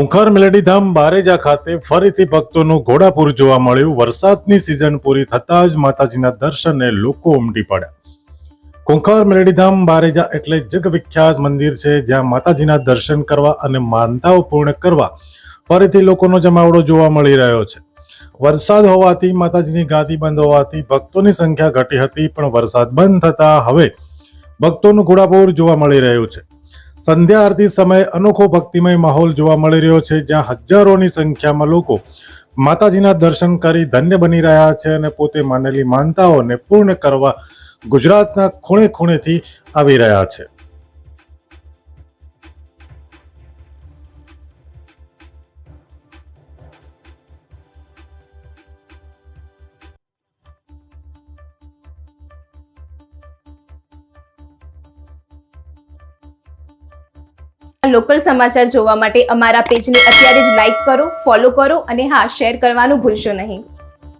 ખુંખાર મેલડીધામ બારેજા ખાતે ફરીથી ભક્તોનું ઘોડાપુર જોવા મળ્યું. વરસાદની સિઝન પૂરી થતાં જ માતાજીના દર્શને લોકો ઉમટી પડ્યા. ખુંખાર મેલડીધામ બારેજા એટલે જગવિખ્યાત મંદિર છે, જ્યાં માતાજીના દર્શન કરવા અને માનતાઓ પૂર્ણ કરવા ફરીથી લોકોનો જમાવડો જોવા મળી રહ્યો છે. વરસાદ હોવાથી, માતાજીની ગાદી બંધ હોવાથી ભક્તોની સંખ્યા ઘટી હતી, પણ વરસાદ બંધ થતાં હવે ભક્તોનું ઘોડાપુર જોવા મળી રહ્યું છે. સંધ્યા આરતી સમયે અનોખો ભક્તિમય માહોલ જોવા મળી રહ્યો છે, જ્યાં હજારોની સંખ્યામાં લોકો માતાજીના દર્શન કરી ધન્ય બની રહ્યા છે અને પોતે માનેલી માનતાઓને પૂર્ણ કરવા ગુજરાતના ખૂણે ખૂણેથી આવી રહ્યા છે. લોકલ સમાચાર જોવા માટે અમારા પેજને અત્યારે જ લાઈક કરો ફોલો કરો અને હા શેર કરવાનું ભૂલશો નહીં.